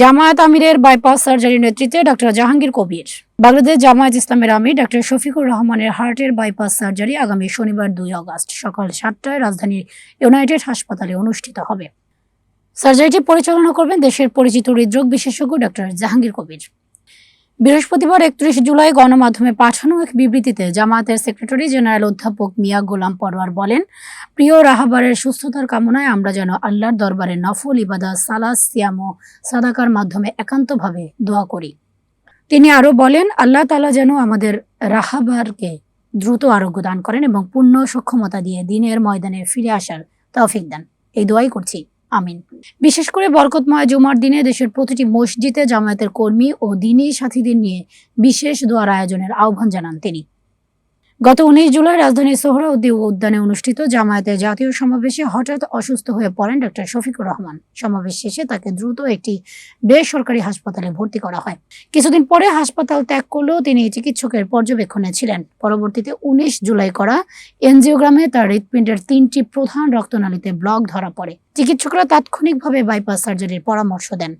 জামায়াত আমিরের বাইপাস সার্জারির নেতৃত্বে ডক্টর জাহাঙ্গীর কবির। বাংলাদেশ জামায়াত ইসলামের আমির ডক্টর শফিকুর রহমানের হার্টের বাইপাস সার্জারি আগামী শনিবার দুই আগস্ট সকাল সাতটায় রাজধানীর ইউনাইটেড হাসপাতালে অনুষ্ঠিত হবে। সার্জারিটি পরিচালনা করবেন দেশের পরিচিত হৃদরোগ বিশেষজ্ঞ ডক্টর জাহাঙ্গীর কবির। বৃহস্পতিবার একত্রিশ জুলাই গণমাধ্যমে পাঠানো এক বিবৃতিতে জামায়াতের সেক্রেটারি জেনারেল অধ্যাপক মিয়া গোলাম পরোয়ার বলেন প্রিয় রাহাবারের সুস্থতার কামনায় আমরা যেন আল্লাহর দরবারে নফল ইবাদা সালাস সিয়াম সাদাকার মাধ্যমে একান্তভাবে দোয়া করি। তিনি আরও বলেন, আল্লাহ তালা যেন আমাদের রাহাবারকে দ্রুত আরোগ্য দান করেন এবং পূর্ণ সক্ষমতা দিয়ে দিনের ময়দানে ফিরে আসার তৌফিক দেন। এই দোয়াই করছি। আমিন। বিশেষ করে বরকতময় জুমার দিনে দেশের প্রতিটি মসজিদে জামায়াতের কর্মী ও দিনী সাথীদের নিয়ে বিশেষ দোয়ার আয়োজনের আহ্বান জানান তিনি। গত উনিশ জুলাই রাজধানীর সোহরাউদ্দি উদ্যানে অনুষ্ঠিত জামায়াতের জাতীয় সমাবেশে হঠাৎ অসুস্থ হয়ে পড়েন ডক্টর শফিকুর রহমান। সমাবেশ শেষে তাকে দ্রুত একটি বেসরকারি হাসপাতালে ভর্তি করা হয়। কিছুদিন পরে হাসপাতাল ত্যাগ করলেও তিনি চিকিৎসকের পর্যবেক্ষণে ছিলেন। পরবর্তীতে উনিশ জুলাই করা এনজিওগ্রামে তার হৃৎপিণ্ডের তিনটি প্রধান রক্তনালীতে ব্লক ধরা পড়ে। চিকিৎসকরা তাৎক্ষণিকভাবে বাইপাস সার্জারির পরামর্শ দেন।